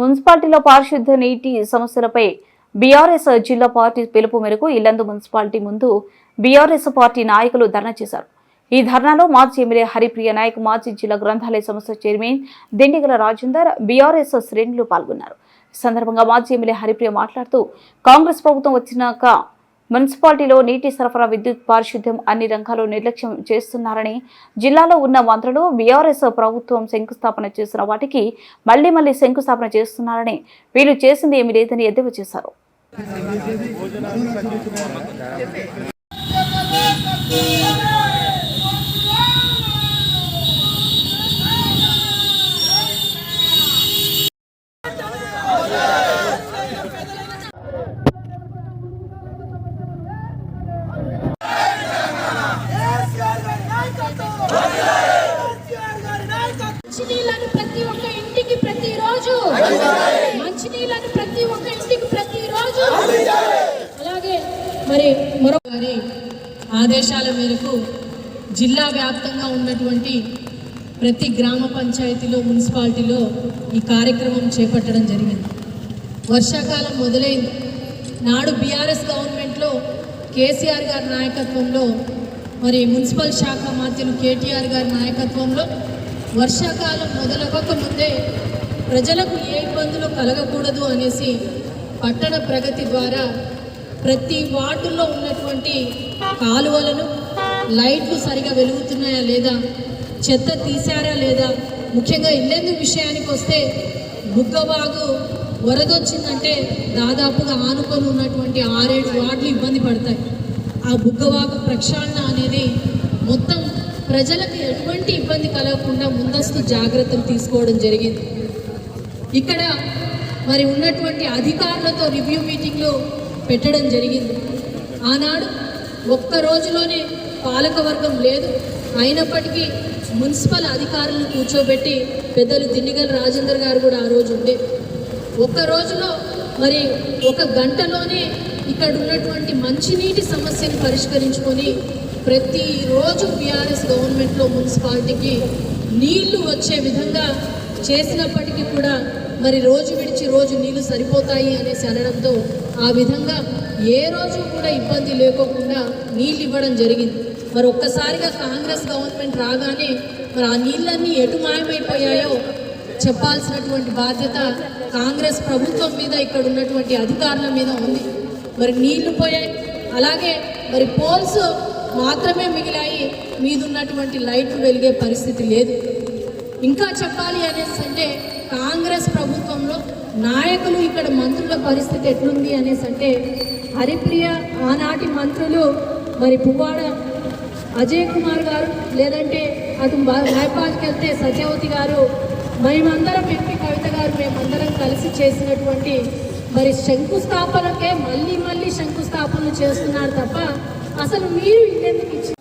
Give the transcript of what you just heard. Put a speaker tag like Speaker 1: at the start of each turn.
Speaker 1: మున్సిపాలిటీలో పారిశుద్ధ నీటి సమస్యలపై బీఆర్ఎస్ జిల్లా పార్టీ పిలుపు మేరకు ఇల్లందు మున్సిపాలిటీ ముందు బీఆర్ఎస్ పార్టీ నాయకులు ధర్నా చేశారు. ఈ ధర్నాలో మాజీ ఎమ్మెల్యే హరిప్రియ నాయక్ మాజీ జిల్లా గ్రంథాలయ సంస్థ చైర్మన్ దిండిగల రాజేందర్ బీఆర్ఎస్ శ్రేణులు పాల్గొన్నారు. ఈ సందర్భంగా మాజీ ఎమ్మెల్యే హరిప్రియ మాట్లాడుతూ కాంగ్రెస్ ప్రభుత్వం వచ్చినాక మున్సిపాలిటీలో నీటి సరఫరా విద్యుత్ పారిశుద్ధ్యం అన్ని రంగాల్లో నిర్లక్ష్యం చేస్తున్నారని జిల్లాలో ఉన్న మంత్రులు బీఆర్ఎస్ ప్రభుత్వం శంకుస్థాపన చేసిన వాటికి మళ్ళీ మళ్ళీ శంకుస్థాపన చేస్తున్నారని వీళ్ళు చేసింది ఏమీ లేదని ఎద్దేవా చేశారు.
Speaker 2: మంచినీళ్ళని ప్రతి ఒక్క ఇంటికి ప్రతిరోజు మంచినీళ్ళని ప్రతి ఒక్క ఇంటికి ప్రతిరోజు. అలాగే మరి మరో వారి ఆదేశాల మేరకు జిల్లా వ్యాప్తంగా ఉన్నటువంటి ప్రతి గ్రామ పంచాయతీలో మున్సిపాలిటీలో ఈ కార్యక్రమం చేపట్టడం జరిగింది. వర్షాకాలం మొదలైంది. నాడు బీఆర్ఎస్ గవర్నమెంట్లో కేసీఆర్ గారి నాయకత్వంలో మరి మున్సిపల్ శాఖ మంత్రులు కేటీఆర్ గారి నాయకత్వంలో వర్షాకాలం మొదలవ్వక ముందే ప్రజలకు ఏ ఇబ్బందులు కలగకూడదు అనేసి పట్టణ ప్రగతి ద్వారా ప్రతి వార్డుల్లో ఉన్నటువంటి కాలువలను లైట్లు సరిగా వెలుగుతున్నాయా లేదా చెత్త తీశారా లేదా ముఖ్యంగా ఇల్లెందు విషయానికి వస్తే బుగ్గబాగు వరదొచ్చిందంటే దాదాపుగా ఆనుకొని ఉన్నటువంటి ఆరేడు వార్డులు ఇబ్బంది పడతాయి. ఆ బుగ్గవాగు ప్రక్షాళన అనేది మొత్తం ప్రజలకు ఎటువంటి ఇబ్బంది కలగకుండా ముందస్తు జాగ్రత్తలు తీసుకోవడం జరిగింది. ఇక్కడ మరి ఉన్నటువంటి అధికారులతో రివ్యూ మీటింగ్లు పెట్టడం జరిగింది. ఆనాడు ఒక్క రోజులోనే పాలకవర్గం లేదు. అయినప్పటికీ మున్సిపల్ అధికారులను కూర్చోబెట్టి పెద్దలు దిండిగల రాజేందర్ గారు కూడా ఆ రోజు ఉండే. ఒక్క రోజులో మరి ఒక గంటలోనే ఇక్కడ ఉన్నటువంటి మంచినీటి సమస్యను పరిష్కరించుకొని ప్రతిరోజు బీఆర్ఎస్ గవర్నమెంట్లో మున్సిపాలిటీకి నీళ్ళు వచ్చే విధంగా చేసినప్పటికీ కూడా మరి రోజు విడిచి రోజు నీళ్ళు సరిపోతాయి అనేసి అనడంతో ఆ విధంగా ఏ రోజు కూడా ఇబ్బంది లేకోకుండా నీళ్ళు ఇవ్వడం జరిగింది. మరి ఒక్కసారిగా కాంగ్రెస్ గవర్నమెంట్ రాగానే మరి ఆ నీళ్ళన్నీ ఎటు మాయమైపోయాయో చెప్పాల్సినటువంటి బాధ్యత కాంగ్రెస్ ప్రభుత్వం మీద ఇక్కడ ఉన్నటువంటి అధికారుల మీద ఉంది. మరి నీళ్ళు పోయాయి. అలాగే మరి పోల్స్ మాత్రమే మిగిలాయి. మీదున్నటువంటి లైట్లు వెలిగే పరిస్థితి లేదు. ఇంకా చెప్పాలి అనేసి అంటే కాంగ్రెస్ ప్రభుత్వంలో నాయకులు ఇక్కడ మంత్రుల పరిస్థితి ఎట్లుంది అనేసి అంటే హరిప్రియ ఆనాటి మంత్రులు మరి పువ్వాడ అజయ్ కుమార్ గారు లేదంటే అటు నేపాల్కి వెళ్తే సత్యవతి గారు మేమందరం ఎంపీ కవిత గారు మేమందరం కలిసి చేసినటువంటి మరి శంకుస్థాపనకే మళ్ళీ మళ్ళీ శంకుస్థాపనలు చేస్తున్నారు తప్ప అసలు మీరు ఇల్లెందుకు ఇచ్చి